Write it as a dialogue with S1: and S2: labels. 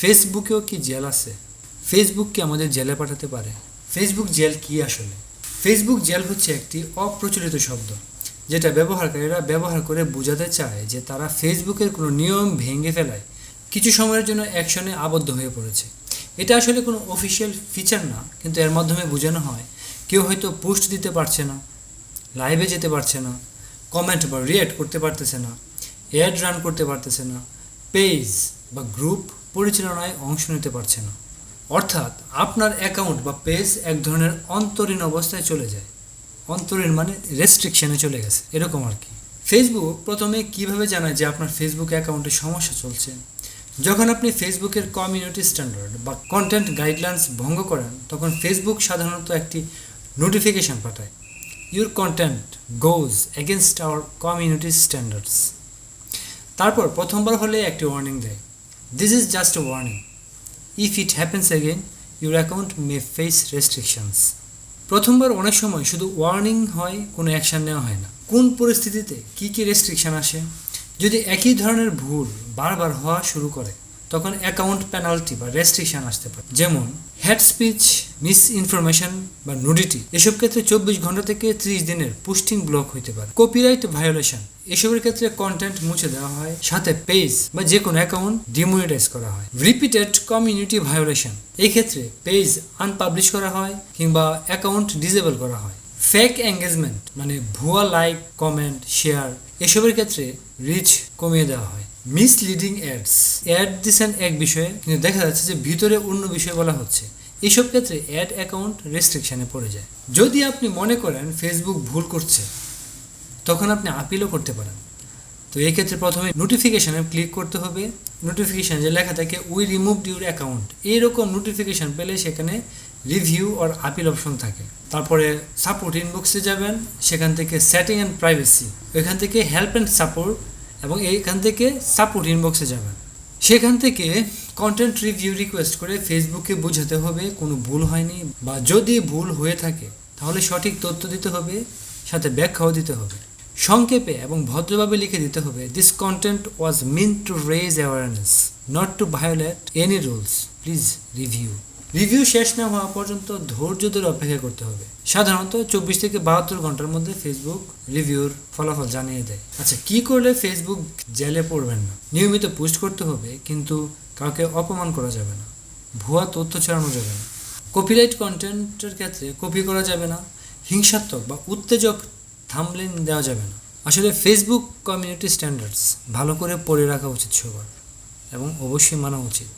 S1: ফেসবুকেও কি জেল আছে? ফেসবুক কি আমাদের জেলে পাঠাতে পারে? ফেসবুক জেল কি আসলে? ফেসবুক জেল হচ্ছে একটি অপ্রচলিত শব্দ, যেটা ব্যবহারকারীরা ব্যবহার করে বোঝাতে চায় যে তারা ফেসবুকের কোনো নিয়ম ভেঙে ফেলায়, কিছু সময়ের জন্য অ্যাকশনে আবদ্ধ হয়ে পড়েছে। এটা আসলে কোনো অফিসিয়াল ফিচার না, কিন্তু এর মাধ্যমে বোঝানো হয়, কেউ হয়তো পোস্ট দিতে পারছে না লাইভে যেতে পারছে না কমেন্ট বা রিয়েক্ট করতে পারতেছে না অ্যাড রান করতে পারতেছে না পেজ বা গ্রুপ পরিচালনায় অংশ নিতে পারছে না। অর্থাৎ আপনার অ্যাকাউন্ট বা পেজ এক ধরনের অন্তরীণ অবস্থায় চলে যায়। অন্তরীণ মানে রেস্ট্রিকশনে চলে গেছে, এরকম আর কি। ফেসবুক প্রথমে কীভাবে জানায় যে আপনার ফেসবুক অ্যাকাউন্টে সমস্যা চলছে? যখন আপনি ফেসবুকের কমিউনিটি স্ট্যান্ডার্ড বা কন্টেন্ট গাইডলাইন্স ভঙ্গ করেন, তখন ফেসবুক সাধারণত একটি নোটিফিকেশন পাঠায়। Your content goes against our community standards তারপর প্রথমবার হলে একটি ওয়ার্নিং দেয়। This is just a warning. If it happens again, your account may face restrictions. প্রথমবার অনেক সময় শুধু ওয়ার্নিং হয় কোনো অ্যাকশান নেওয়া হয় না কোন পরিস্থিতিতে কি কি রেস্ট্রিকশান আসে যদি একই ধরনের ভুল বারবার হওয়া শুরু করে তখন অ্যাকাউন্ট পেনাল্টি বা রেস্ট্রিকশান আসতে পারে যেমন হেড স্পিচ মিস ইনফরমেশন বা নুডিটি এসব ক্ষেত্রে চব্বিশ ঘণ্টা থেকে ত্রিশ দিনের পোস্টিং ব্লক হইতে পারে। কপিরাইট ভায়োলেশন এসবের ক্ষেত্রে কন্টেন্ট মুছে দেওয়া হয়, সাথে পেজ বা যে কোনো অ্যাকাউন্ট ডিমোনিটাইজ করা হয়। রিপিটেড কমিউনিটি ভায়োলেশন এই ক্ষেত্রে পেজ আনপাবলিশ করা হয় কিংবা অ্যাকাউন্ট ডিজেবল করা হয়। ফেক এঙ্গেজমেন্ট মানে ভুয়া লাইক কমেন্ট শেয়ার এসবের ক্ষেত্রে রিচ কমিয়ে দেওয়া হয়। মিসলিডিং অ্যাডস অ্যাড দিচ্ছেন এক বিষয়ে, কিন্তু দেখা যাচ্ছে যে ভিতরে অন্য বিষয় বলা হচ্ছে। এইসব ক্ষেত্রে অ্যাড অ্যাকাউন্ট রেস্ট্রিকশানে পড়ে যায়। যদি আপনি মনে করেন ফেসবুক ভুল করছে, তখন আপনি আপিলও করতে পারেন। তো এই ক্ষেত্রে প্রথমে নোটিফিকেশানে ক্লিক করতে হবে। নোটিফিকেশান যে লেখা থাকে উই রিমুভ ইউর অ্যাকাউন্ট এইরকম নোটিফিকেশান পেলে সেখানে রিভিউ আর আপিল অপশন থাকে। তারপরে সাপোর্ট ইনবক্সে যাবেন, সেখান থেকে সেটিং অ্যান্ড প্রাইভেসি এখান থেকে হেল্প অ্যান্ড সাপোর্ট এবং এইখান থেকে সাপোর্ট ইনবক্সে যাবেন। সেখান থেকে কন্টেন্ট রিভিউ রিকোয়েস্ট করে ফেসবুকে বোঝাতে হবে, কোনো ভুল হয়নি বা যদি ভুল হয়ে থাকে, তাহলে সঠিক তথ্য দিতে হবে, সাথে ব্যাখ্যাও দিতে হবে। সংক্ষেপে এবং ভদ্রভাবে লিখে দিতে হবে this content was mean to raise awareness not to violate any rules please review review শেষ না হওয়া পর্যন্ত ধৈর্য ধরে অপেক্ষা করতে হবে। সাধারণত চব্বিশ থেকে বাহাত্তর ঘণ্টার মধ্যে ফেসবুক রিভিউর ফলাফল জানিয়ে দেয়। আচ্ছা কি করলে ফেসবুক জেলে পড়বেন না? নিয়মিত পোস্ট করতে হবে, কিন্তু কাউকে অপমান করা যাবে না। ভুয়া তথ্য ছড়ানো যাবে না। কপিরাইট কন্টেন্টের ক্ষেত্রে কপি করা যাবে না। হিংসাত্মক বা উত্তেজক থামলেন দেওয়া যাবে না। আসলে ফেসবুক কমিউনিটি স্ট্যান্ডার্ডস ভালো করে পড়ে রাখা উচিত সবার, এবং অবশ্যই মানা উচিত।